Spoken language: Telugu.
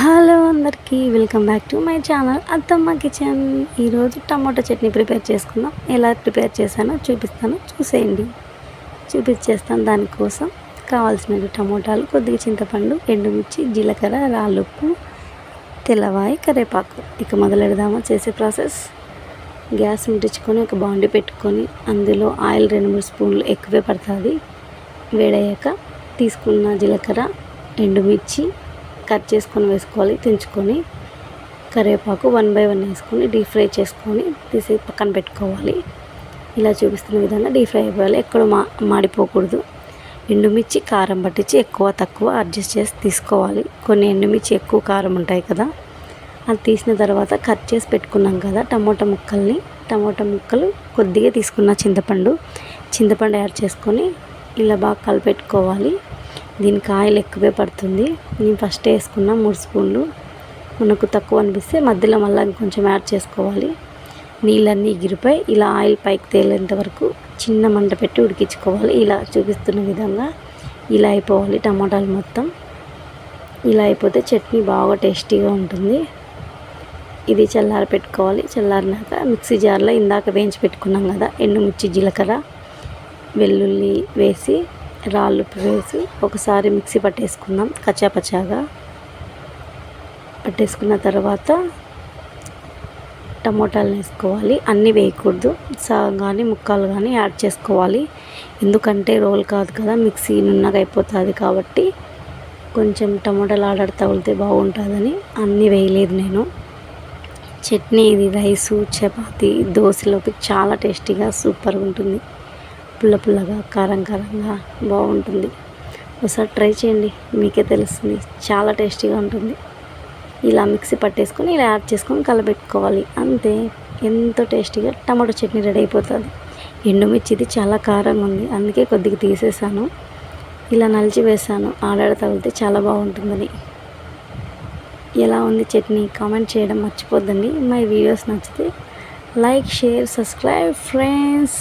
హలో అందరికీ welcome back to my channel Attamma kitchen. ఈరోజు టమాటో చట్నీ ప్రిపేర్ చేసుకుందాం. ఎలా ప్రిపేర్ చేశానో చూపిస్తాను. చూసేయండి. చూపించేస్తాను దానికోసం. కావాల్సినవి టమోటాలు కొద్దిగా చింతపండు ఎండుమిర్చి జీలకర్ర రాళ్ళుప్పు తెల్లవాయి కరివేపాకు. ఇక మొదలెడదామా చేసే ప్రాసెస్. గ్యాస్ ముట్టించుకొని ఒక బాండి పెట్టుకొని అందులో ఆయిల్ రెండు మూడు స్పూన్లు ఎక్కువే పడుతుంది. వేడయ్యాక తీసుకున్న జీలకర్ర ఎండుమిర్చి కట్ చేసుకొని వేసుకోవాలి తెంచుకొని కరివేపాకు వన్ బై వన్ వేసుకొని డీప్ ఫ్రై చేసుకొని తీసి పక్కన పెట్టుకోవాలి. ఇలా చూపిస్తున్న విధంగా డీప్ ఫ్రై అయిపోవాలి. ఎక్కడ మా మాడిపోకూడదు. ఎండుమిర్చి కారం పట్టించి ఎక్కువ తక్కువ అడ్జస్ట్ చేసి తీసుకోవాలి. కొన్ని ఎండుమిర్చి ఎక్కువ కారం ఉంటాయి కదా అది తీసిన తర్వాత కట్ చేసి పెట్టుకున్నాం కదా టమోటా ముక్కల్ని టమోటా ముక్కలు కొద్దిగా తీసుకున్న చింతపండు. చింతపండు యాడ్ చేసుకొని ఇలా బాగా కలిపెట్టుకోవాలి. దీనికి ఆయిల్ ఎక్కువే పడుతుంది. నేను ఫస్ట్ వేసుకున్న మూడు స్పూన్లు. మనకు తక్కువ అనిపిస్తే మధ్యలో మళ్ళీ ఇంకొంచెం యాడ్ చేసుకోవాలి. నీళ్ళన్నీ ఎగిరిపోయి ఇలా ఆయిల్ పైకి తేలేంత వరకు చిన్న మంట పెట్టి ఉడికించుకోవాలి. ఇలా చూపిస్తున్న విధంగా ఇలా అయిపోవాలి టమాటాలు మొత్తం. ఇలా అయిపోతే చట్నీ బాగా టేస్టీగా ఉంటుంది. ఇది చల్లారి పెట్టుకోవాలి. చల్లారినాక మిక్సీ జార్లో ఇందాక వేయించి పెట్టుకున్నాం కదా ఎండుమిర్చి జీలకర్ర వెల్లుల్లి వేసి రాళ్ళు వేసి ఒకసారి మిక్సీ పట్టేసుకుందాం కచ్చాపచ్చాగా. పట్టేసుకున్న తర్వాత టమోటాలు వేసుకోవాలి. అన్నీ వేయకూడదు. సగం కానీ ముక్కలు కానీ యాడ్ చేసుకోవాలి. ఎందుకంటే రోల్ కాదు కదా మిక్సీ నున్నగా అయిపోతుంది కాబట్టి కొంచెం టమోటాలు ఆడాడు తగిలితే బాగుంటుందని అన్నీ వేయలేదు నేను. చట్నీ ఇది రైసు చపాతి దోశలోకి చాలా టేస్టీగా సూపర్గా ఉంటుంది పుల్ల పుల్లగా కారం కారంగా బాగుంటుంది. ఒకసారి ట్రై చేయండి మీకే తెలుస్తుంది. చాలా టేస్టీగా ఉంటుంది. ఇలా మిక్సీ పట్టేసుకొని ఇలా యాడ్ చేసుకొని కలబెట్టుకోవాలి. అంతే ఎంతో టేస్టీగా టమాటో చట్నీ రెడీ అయిపోతుంది. ఎండుమిర్చిది చాలా కారంగా ఉంది. అందుకే కొద్దిగా తీసేసాను. ఇలా నలిచి వేసాను. ఆడాడ తగిలితే చాలా బాగుంటుందని. ఎలా ఉంది చట్నీ? కామెంట్ చేయడం మర్చిపోద్దండి. మై వీడియోస్ నచ్చితే లైక్ షేర్ సబ్స్క్రైబ్ ఫ్రెండ్స్!